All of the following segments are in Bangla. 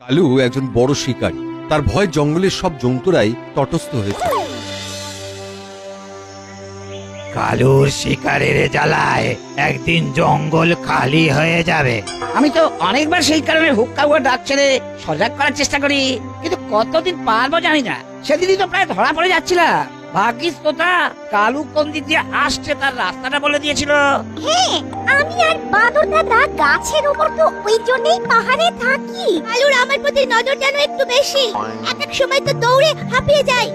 কালু একজন বড় শিকারী। তার ভয় জঙ্গলের সব জন্তুরাই তটস্থ হয়েছে। কালুর শিকারের জ্বালায় একদিন জঙ্গল খালি হয়ে যাবে। আমি তো অনেকবার সেই কারণে হুক্কা হুয়া ডাক ছেড়ে সজাগ করার চেষ্টা করি, কিন্তু কতদিন পারব জানি না। সেদিনই তো প্রায় ধরা পড়ে যাচ্ছিলাম। ভাগ্যিস তোতা কালু কোন দিক দিয়ে আসছে তার রাস্তাটা বলে দিয়েছিল। হ্যাঁ আমি আর বাদর দাদা গাছের উপর তো ওই জন্যই পাহাড়ে থাকি। আলুর আমার প্রতি নজর যেন একটু বেশি। এক এক সময় তো দৌড়ে হাঁপিয়ে যায়।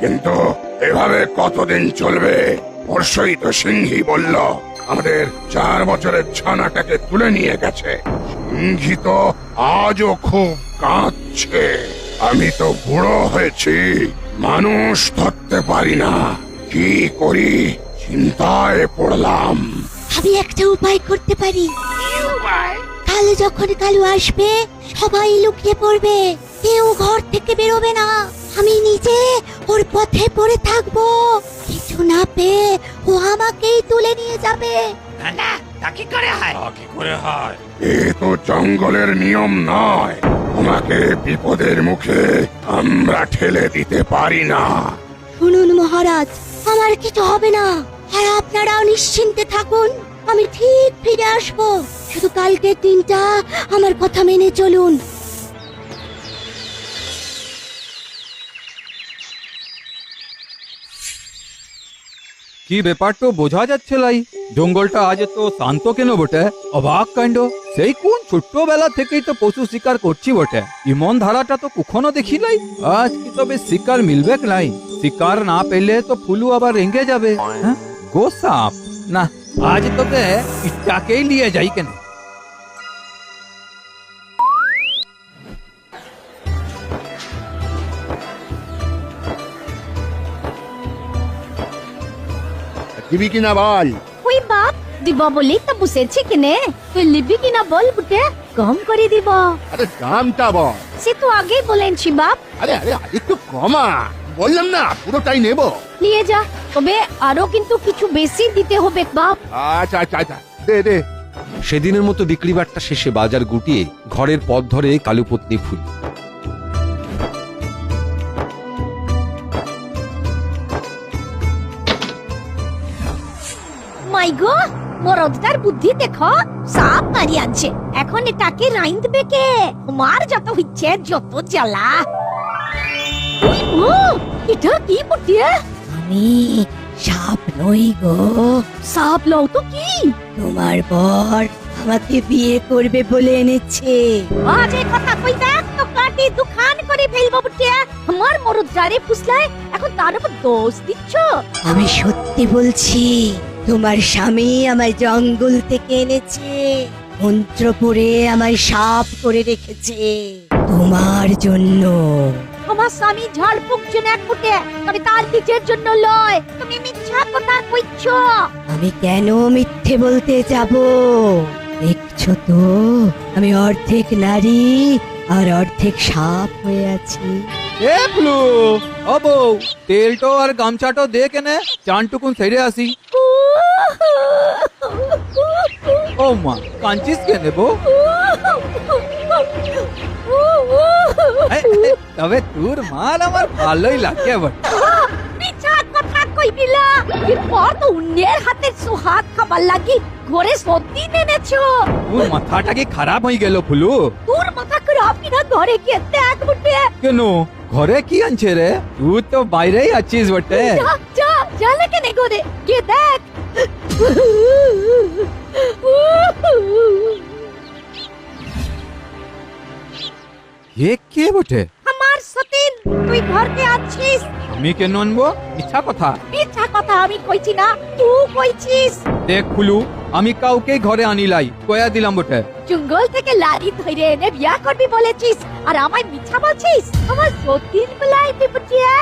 কিন্তু এভাবে কতদিন চলবে? পরশই তো সিংহি বলল আমাদের চার বছরের ছানাটাকে তুলে নিয়ে গেছে। সিংহি তো আজও খুব কাঁদছে। আমি তো বুড়ো হয়েছি। মানুষ ধরতে পারি না। কি করি? চিন্তায় পড়লাম। আমি একটা উপায় করতে পারি। কালু যখন কালু আসবে সবাই লুকিয়ে পড়বে। কেউ ঘর থেকে বেরোবে না। আমি নিজে ওর পথে পড়ে থাকব। কিছু না পেয়ে ও আমাকেই তুলে নিয়ে যাবে। না না তা কি করে হয়? কি করে হয়? এ তো জঙ্গলের নিয়ম নয়। তোমাকে বিপদের মুখে আমরা ঠেলে দিতে পারি না। শুনুন মহারাজ, আমার কিছু হবে না। আর আপনারাও নিশ্চিন্তে থাকুন, আমি ঠিক ফিরে আসব। শুধু কালকের দিনটা আমার কথা মেনে চলুন। কি ব্যাপার তো বোঝা যাচ্ছে লাই? জঙ্গলটা আজ তো শান্ত কেন বটে? অবাক কাণ্ড। সেই কোন ছোট্টবেলা থেকেই তো পশু শিকার করছি বটে? ইমন ধারাটা তো কখনো দেখি লাই? আজ কি তবে শিকার মিলবে নাই শিকার না পেলে তো ফুলু আবার রেঙ্গে যাবে হ্যাঁ? গো সাপ। না, আজ তোকে ইটাকেই নিয়ে যাই কেন? দিবি কিনা বল? ওই বাপ দিব বলি তো বসেছি কিনে? তুই লিবি কিনা বল বুটে? কম করে দিব। আরে দামটা বল। সে তো আগেই বলেছি বাপ। আরে আরে একটু কমা। বললাম না পুরোটাই নেব। নিয়ে যা তবে আরও কিন্তু কিছু বেশি দিতে হবে বাপ। আচ্ছা আচ্ছা আচ্ছা দে দে। সেদিনের মতো বিক্রিবারটা শেষে বাজার গুটিয়ে ঘরের পথ ধরে কালুপত্নী ফুল। মাই গো মরদটার বুদ্ধি দেখো সাপ মারি আনছে। এখন এটাকে রাইন দেবে কে মার যত হচ্ছে যত জ্বালা। এটা কি বুটিয়ে আমি সাপ নই গো। সাপ লও তো কি? তোমার বর আমাকে বিয়ে করবে বলে এনেছে। আজ এই কথা কই দেখ তো কাটি দুখান করে ফেলব বুটিয়ে আমার মরদটারে ফুসলায় এখন তার উপর দোষ দিচ্ছ? আমি সত্যি বলছি তোমার স্বামী আমায় জঙ্গল থেকে এনেছে মন্ত্র পড়ে আমায় সাপ করে রেখেছে। তোমার জন্য। আমার স্বামী ঝাড় ফুঁকছে এক ফুটে তবে তার নিজের জন্য লয়? তুমি মিথ্যা কথা কইছ। আমি কেন মিথ্যে বলতে যাব? দেখছ তো আমি অর্ধেক নারী আর অর্ধেক সাপ হয়ে আছি। এ ও বউ তেলটো আর গামছাটো দে কেনে চানটুকুন সেরে আসি। ও মা কেনে বউ তবে তোর মাল আমার ভালোই লাগে বট। মিছা কথা কইবিলা? এরপর তো অন্যের হাতে সুহাত খাবার লাগি ঘরে সত্যি তোর মাথাটা কি খারাপ হয়ে গেল ফুলু? তোর মাথা খারাপ কিনা ঘরে বুটে। কেন? ঘরে কি আনছে রে? তুই তো বাইরেই আছিস বটে। যা যা যা লেকে নে ঘরে? গিয়ে দেখ। এ কে বটে আমার সতীন তুই ঘরকে আছিস আমি কেন আনব ইচ্ছা কথা মিথ্যা কথা আমি কইছি না তুই কইছিস দেখ ফুলু আমি কাউকে ঘরে আনিলাই কয়া দিলাম বটে। জঙ্গল থেকে লারি ধরে এনে বিয়া করবি বলেছিস আর আমায় মিথ্যা বলছিস? আমার সতীন বলাই বিপটিয়ে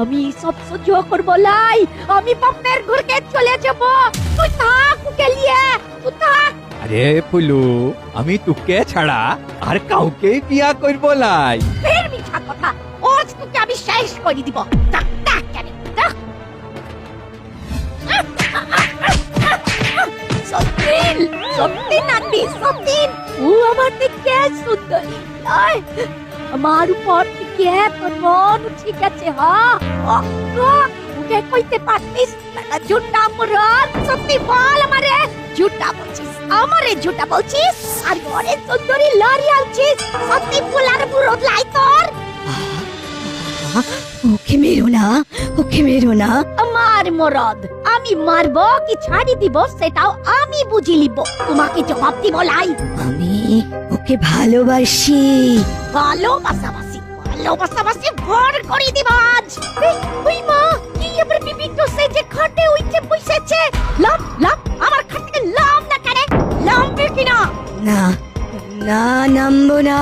আমি সব সহ্য করব লাই আমি বাপের ঘরকে চলে যাব। তুই থাক গেলিয়ে তুই থাক। আরে ফুলু আমি তোকে ছাড়া আর কাউকে বিয়া করব লাই। ফের মিথ্যা কথা আজ তোকে আমি শেষ করে দিব। সত্যি আন্টি সতীন ও আমার থেকে সুন্দরী। আয়, আমার উপর থেকে তোর মন ঠিক আছে হ্যাঁ ওকে কইতে পারতিস? ঝুটা মরদ সত্যি বল আমারে। ঝুটা বলছিস আমারে ঝুটা বলছিস? আর ঘরে সুন্দরী লরি আনছিস সত্যি ফুলার বুড়ো লাই তোর। ওকে মেরো না ওকে মেরো না। আমার মরদ আমি মারবো কি ছাড়ি দিব সেটাও আমি বুঝি লিব। তোমাকে জবাব দিব লাই। আমি ওকে ভালোবাসি। ভালোবাসাবাসি ভালোবাসাবাসি ভর করে দিব আজ। ওই মা কি এবার বিবি তো সে যে খাটে উঠে বসেছে? লাভ লাভ আমার খাট থেকে লাভ না করে? নামবে কিনা? না না নামবো না।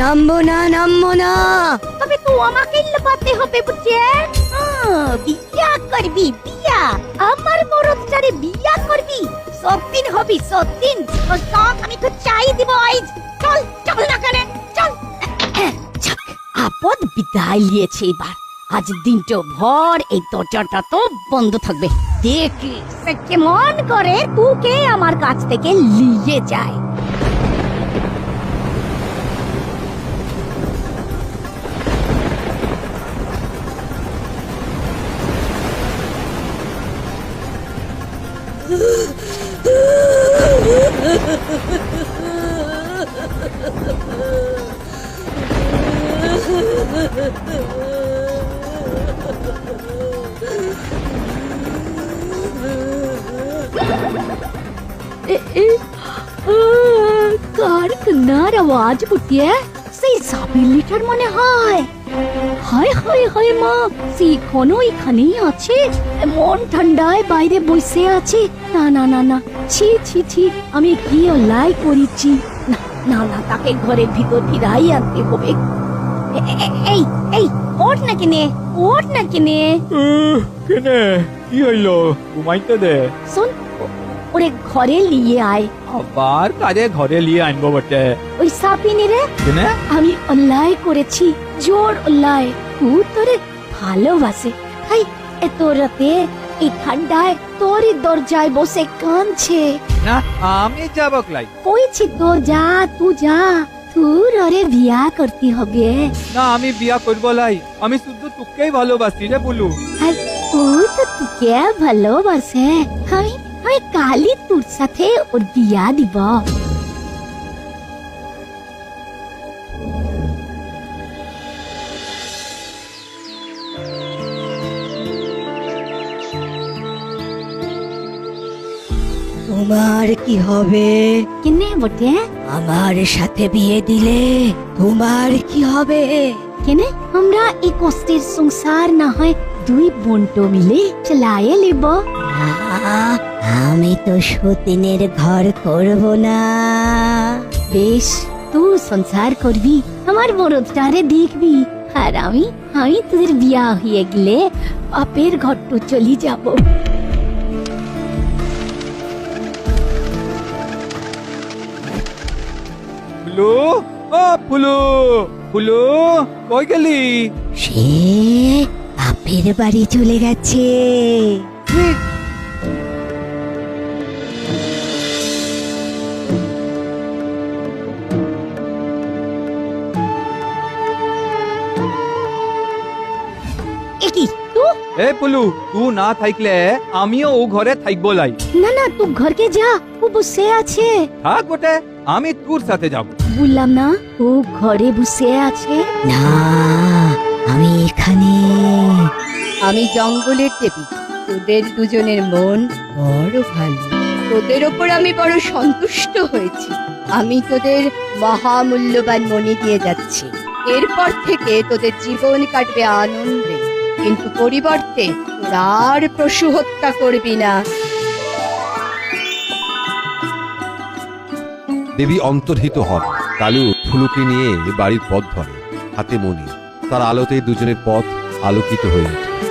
নামবো না নামবো না। তবে তো আমাকে লপাতে হবে বুঝছে বিয়া করবি বিয়া। আমার মরদটারে বিয়া করবি। সত্যিন হবি সত্যিন তোর শখ আমি তো চাই দিব আইজ। চল চল না কেন? চল। আপদ বিদায় নিয়েছে এবার। আজ দিনটা ভর এই দরজাটা তো বন্ধ থাকবে। দেখি সে কেমন করে তুকে আমার কাছ থেকে নিয়ে যায়। কার কান্নার আওয়াজ উঠিয়ে সেই সাবির লিটার মনে হয় হায় হায় হায় মা সেখনো এখানেই আছে মন ঠান্ডায় বাইরে বসে আছে না না না না ছি ছি ছি আমি কি অন্যায় করেছি না না না তাকে ঘরের ভিতর ফিরাই আনতে হবে এই এই ওঠ না কিনে ওঠ না কিনে কেনে কি হইল? ঘুমাইতে দে। শোন ওরে ঘরে নিয়ে আয়। আবার কাজে ঘরে নিয়ে আনব বটে। ওই সাপিনে রে। কেনে? আমি অন্যায় করেছি জোর অন্যায়। ও তোরে ভালোবাসে। হাই এত রাতে এই ঠান্ডায় তোরই দরজায় বসে কাঁদছে। না আমি যাব ক্লাই কইছি তো যা তু যা। তোর ওরে বিয়া করতে হবে। না আমি বিয়া করব লাই। আমি শুধু তোকেই ভালোবাসি রে বলু। আর ও তো তোকে ভালোবাসে আমি আমি কালই তোর সাথে ওর বিয়া দিব তোমার কি হবে কিনে বটে আমার সাথে বিয়ে দিলে তোমার কি হবে কেনে আমরা এই কষ্টের সংসার না হয় দুই বন্ট মিলে চালায়ে নেব আমি তো সতীনের ঘর করব না। বেশ তুই সংসার করবি আমার বরদটারে দেখবি। আর আমি আমি তোদের বিয়া হয়ে গেলে বাপের ঘরটো চলি যাব। ফুলু ও ফুলু ফুলু কই গেলি? সে বাপের বাড়ি চলে গেছে। তু? এ ফুলু তুই না থাকলে আমিও ও ঘরে থাকব লাই। না না তুই ঘরকে যা ও বসে আছে। থাক বটে আমি তোর সাথে যাব। বললাম না ও ঘরে বসে আছে। না আমি এখানে। আমি জঙ্গলের দেবী তোদের দুজনের মন বড় ভালো। তোদের ওপর আমি বড় সন্তুষ্ট হয়েছি। আমি তোদের মহামূল্যবান মণি দিয়ে যাচ্ছি। এরপর থেকে তোদের জীবন কাটবে আনন্দে। কিন্তু পরিবর্তে তোরা আর পশু হত্যা করবি না। দেবী অন্তর্হিত হন। কালু ফুলুকে নিয়ে বাড়ির পথ ধরে হাতে মনি। তার আলোতেই দুজনের পথ আলোকিত হয়ে ওঠে।